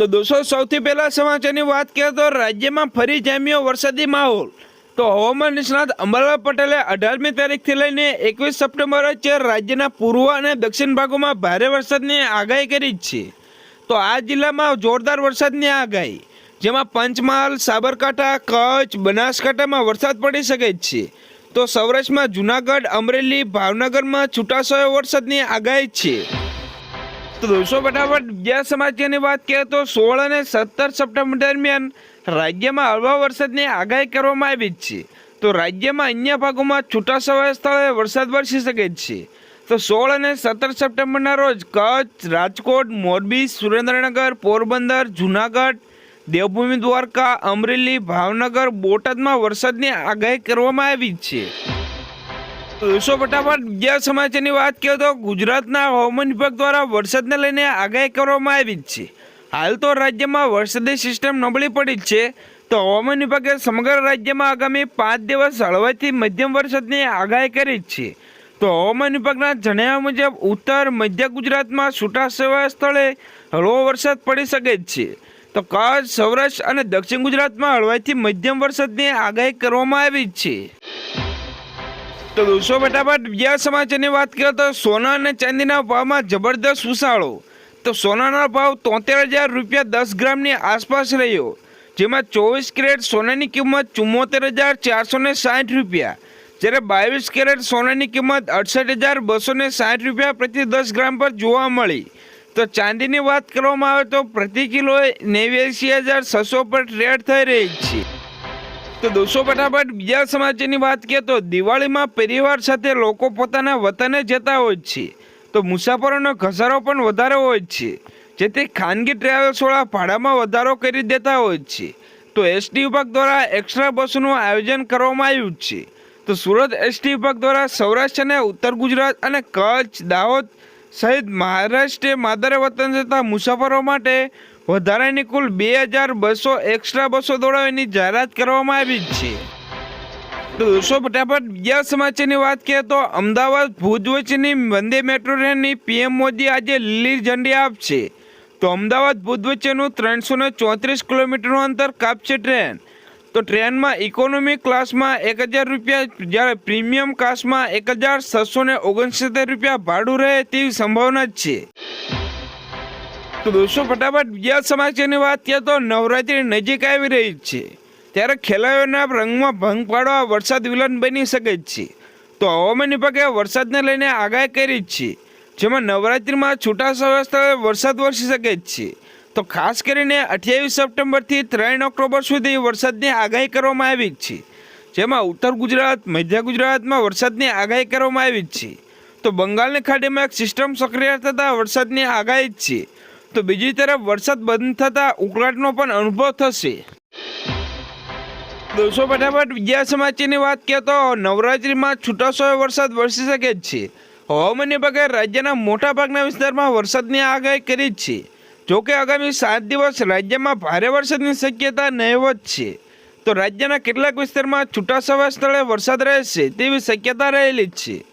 તો દોસ્તો, સૌથી પહેલા સમાચારની વાત કરીએ તો રાજ્યમાં ફરી જામ્યો વરસાદી માહોલ. તો હવામાન નિષ્ણાત અંબાલાલ પટેલે અઢારમી તારીખથી લઈને એકવીસ સપ્ટેમ્બર વચ્ચે રાજ્યના પૂર્વ અને દક્ષિણ ભાગોમાં ભારે વરસાદની આગાહી કરી છે. તો આ જિલ્લામાં જોરદાર વરસાદની આગાહી, જેમાં પંચમહાલ, સાબરકાંઠા, કચ્છ, બનાસકાંઠામાં વરસાદ પડી શકે છે. તો સૌરાષ્ટ્રમાં જુનાગઢ, અમરેલી, ભાવનગરમાં છૂટાછવાયો વરસાદની આગાહી છે. તો દોસ્તો ફટાફટ બીજા સમાચારની વાત કરીએ તો સોળ અને સત્તર સપ્ટેમ્બર દરમિયાન રાજ્યમાં હળવા વરસાદની આગાહી કરવામાં આવી જ છે. તો રાજ્યમાં અન્ય ભાગોમાં છૂટાછવાયા સ્થળે વરસાદ વરસી શકે જ છે. તો સોળ અને સત્તર સપ્ટેમ્બરના રોજ કચ્છ, રાજકોટ, મોરબી, સુરેન્દ્રનગર, પોરબંદર, જુનાગઢ, દેવભૂમિ દ્વારકા, અમરેલી, ભાવનગર, બોટાદમાં વરસાદની આગાહી કરવામાં આવી જ છે. દોસ્તો ફટાફટ બીજા સમાચારની વાત કરીએ તો ગુજરાતના હવામાન વિભાગ દ્વારા વરસાદને લઈને આગાહી કરવામાં આવી જ છે. હાલ તો રાજ્યમાં વરસાદી સિસ્ટમ નબળી પડી જ છે. તો હવામાન વિભાગે સમગ્ર રાજ્યમાં આગામી પાંચ દિવસ હળવાથી મધ્યમ વરસાદની આગાહી કરી જ છે. તો હવામાન વિભાગના જણાવ્યા મુજબ ઉત્તર, મધ્ય ગુજરાતમાં છૂટાછવાયા સ્થળે હળવો વરસાદ પડી શકે જ છે. તો કચ્છ, સૌરાષ્ટ્ર અને દક્ષિણ ગુજરાતમાં હળવાથી મધ્યમ વરસાદની આગાહી કરવામાં આવી જ છે. તો દોસ્તો, ફટાફટ બીજા સમાચારની વાત કરીએ તો સોના અને ચાંદીના ભાવમાં જબરદસ્ત ઉછાળો. તો સોનાનો ભાવ તોતેર હજાર રૂપિયા દસ ગ્રામની આસપાસ રહ્યો, જેમાં ચોવીસ કેરેટ સોનાની કિંમત ચુમ્મોતેર હજાર ચારસો ને સાઠ રૂપિયા, જ્યારે બાવીસ કેરેટ સોનાની કિંમત અડસઠ હજાર બસો ને સાઠ રૂપિયા પ્રતિ દસ ગ્રામ પર જોવા મળી. તો ચાંદીની વાત કરવામાં આવે તો પ્રતિ કિલોએ નેવ્યાસી હજાર છસો પર ટ્રેડ થઈ રહી છે. તો દોસ્તો ફટાફટ બીજા સમાચારની વાત કરીએ તો દિવાળીમાં પરિવાર સાથે લોકો પોતાના વતને જતા હોય છે. તો મુસાફરોનો ઘસારો પણ વધારે હોય છે. જેથી ખાનગી ટ્રાવેલ્સવાળા ભાડામાં વધારો કરી દેતા હોય છે. તો એસટી વિભાગ દ્વારા એક્સ્ટ્રા બસનું આયોજન કરવામાં આવ્યું છે. તો સુરત એસટી વિભાગ દ્વારા સૌરાષ્ટ્ર અને ઉત્તર ગુજરાત અને કચ્છ, દાહોદ સહિત મહારાષ્ટ્રે, માદરે વતન જતા મુસાફરો માટે વધારાની કુલ બે હજાર બસો એક્સ્ટ્રા બસો દોડાવવાની જાહેરાત કરવામાં આવી છે. તો દોસ્તો ફટાફટ બીજા સમાચારની વાત કરીએ તો અમદાવાદ ભુજ વચ્ચેની વંદે મેટ્રો ટ્રેનની પીએમ મોદી આજે લીલી ઝંડી આપશે. તો અમદાવાદ ભુજ વચ્ચેનું ત્રણસો ને ચોત્રીસ કિલોમીટરનું અંતર કાપશે ટ્રેન. તો ટ્રેનમાં ઇકોનોમી ક્લાસમાં એક હજાર રૂપિયા, જ્યારે પ્રીમિયમ ક્લાસમાં એક હજાર છસો ઓગણસિત્તેર રૂપિયા ભાડું રહે તેવી સંભાવના જ છે. તો દોસ્તો, ફટાફટ બીજા સમાચારની વાત કરીએ તો નવરાત્રી નજીક આવી રહી છે. ત્યારે ખેલાડીઓના રંગમાં ભંગ પાડવા વરસાદ વિલન બની શકે જ છે. તો હવામાન વિભાગે વરસાદને લઈને આગાહી કરી જ છે. જેમાં નવરાત્રિમાં છૂટાછવાયા સ્થળે વરસાદ વરસી શકે જ છે. તો ખાસ કરીને અઠ્યાવીસ સપ્ટેમ્બરથી ત્રણ ઓક્ટોબર સુધી વરસાદની આગાહી કરવામાં આવી જ છે. જેમાં ઉત્તર ગુજરાત, મધ્ય ગુજરાતમાં વરસાદની આગાહી કરવામાં આવી જ છે. તો બંગાળની ખાડીમાં એક સિસ્ટમ સક્રિય થતાં વરસાદની આગાહી જ છે. તો બીજી તરફ વરસાદ બંધ થતાં ઉકળાટનો પણ અનુભવ થશે. દોસ્તો, ફટાફટ બીજા સમાચારની વાત કરીએ તો નવરાત્રિમાં છૂટાછવાયો વરસાદ વરસી શકે જ છે. હવામાન વિભાગે રાજ્યના મોટાભાગના વિસ્તારમાં વરસાદની આગાહી કરી જ છે. જોકે આગામી સાત દિવસ રાજ્યમાં ભારે વરસાદની શક્યતા નહીવત છે. તો રાજ્યના કેટલાક વિસ્તારમાં છૂટાછવાયા સ્થળે વરસાદ રહેશે તેવી શક્યતા રહેલી જ છે.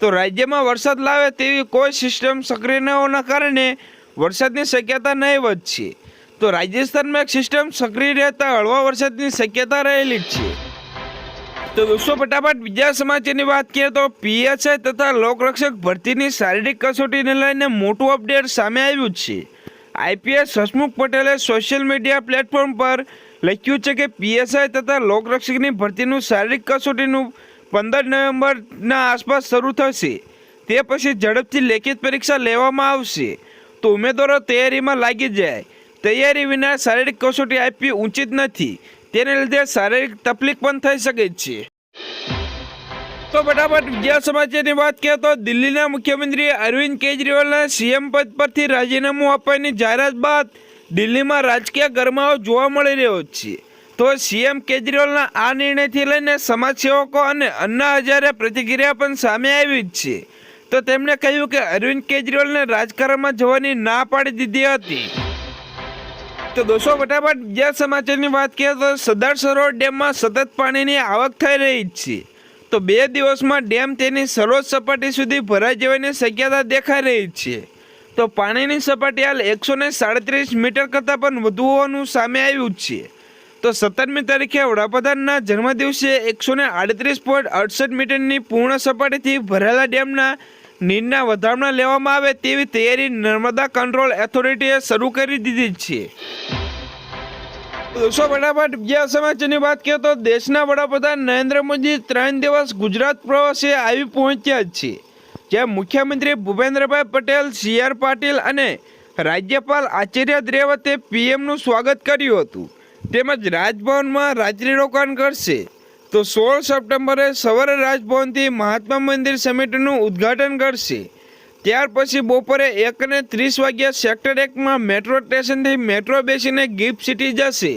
તો રાજ્યમાં વરસાદ લાવે તેવી કોઈ સિસ્ટમ સક્રિય ન હોવાના કારણે વરસાદની શક્યતા નહીવત છે. તો રાજસ્થાનમાં એક સિસ્ટમ સક્રિય રહેતા હળવા વરસાદની શક્યતા રહેલી જ છે. તો દોસ્તો ફટાફટ બીજા સમાચારની વાત કરીએ તો પીએસઆઈ તથા લોકરક્ષક ભરતીની શારીરિક કસોટીને લઈને મોટું અપડેટ સામે આવ્યું છે. આઈપીએસ હસમુખ પટેલે સોશિયલ મીડિયા પ્લેટફોર્મ પર લખ્યું છે કે પીએસઆઈ તથા લોકરક્ષકની ભરતીનું શારીરિક કસોટીનું પંદર નવેમ્બરના આસપાસ શરૂ થશે. તે પછી ઝડપથી લેખિત પરીક્ષા લેવામાં આવશે. તો ઉમેદવારો તૈયારીમાં લાગી જાય. તૈયારી વિના શારીરિક કસોટી આપવી ઉચિત નથી. તેને લીધે શારીરિક તકલીફ પણ થઈ શકે છે. તો ફટાફટ બીજા સમાચારની વાત કરીએ તો દિલ્હીના મુખ્યમંત્રી અરવિંદ કેજરીવાલના સીએમ પદ પરથી રાજીનામું આપવાની જાહેરાત બાદ દિલ્હીમાં રાજકીય ગરમાવો જોવા મળી રહ્યો છે. તો સીએમ કેજરીવાલના આ નિર્ણયથી લઈને સમાજસેવકો અને અન્ના હજારે પ્રતિક્રિયા પણ સામે આવી જ છે. તો તેમણે કહ્યું કે અરવિંદ કેજરીવાલને રાજકારણમાં જવાની ના પાડી દીધી હતી. તો દોસ્તો, ફટાફટ બીજા સમાચારની વાત કરીએ તો સરદાર સરોવર ડેમમાં સતત પાણીની આવક થઈ રહી છે. તો બે દિવસમાં ડેમ તેની સર્વોચ્ચ સપાટી સુધી ભરાઈ જવાની શક્યતા દેખાઈ રહી છે. તો પાણીની સપાટી હાલ એકસો ને સાડત્રીસ મીટર કરતાં પણ વધુ હોવાનું સામે આવ્યું છે. તો સત્તરમી તારીખે વડાપ્રધાનના જન્મદિવસે એકસો ને આડત્રીસ પોઈન્ટ અડસઠ મીટરની પૂર્ણ સપાટીથી ભરેલા ડેમના નીરના વધારણા લેવામાં આવે તેવી તૈયારી નર્મદા કંટ્રોલ ઓથોરિટીએ શરૂ કરી દીધી છે. દોસ્તો, ફટાફટ બીજા સમાચારની વાત કરીએ તો દેશના વડાપ્રધાન નરેન્દ્ર મોદી ત્રણ દિવસ ગુજરાત પ્રવાસે આવી પહોંચ્યા છે. જ્યાં મુખ્યમંત્રી ભૂપેન્દ્રભાઈ પટેલ, સી આર પાટીલ અને રાજ્યપાલ આચાર્ય દ્રેવતે પીએમનું સ્વાગત કર્યું હતું. તેમજ રાજભવનમાં રાત્રિ રોકાણ કરશે. તો સોળ સપ્ટેમ્બરે સવારે રાજભવનથી મહાત્મા મંદિર સમિટનું ઉદ્ઘાટન કરશે. ત્યાર પછી બપોરે એક ને ત્રીસ વાગ્યા સેક્ટર એકમાં મેટ્રો સ્ટેશનથી મેટ્રો બેસીને ગિફ્ટ સિટી જશે.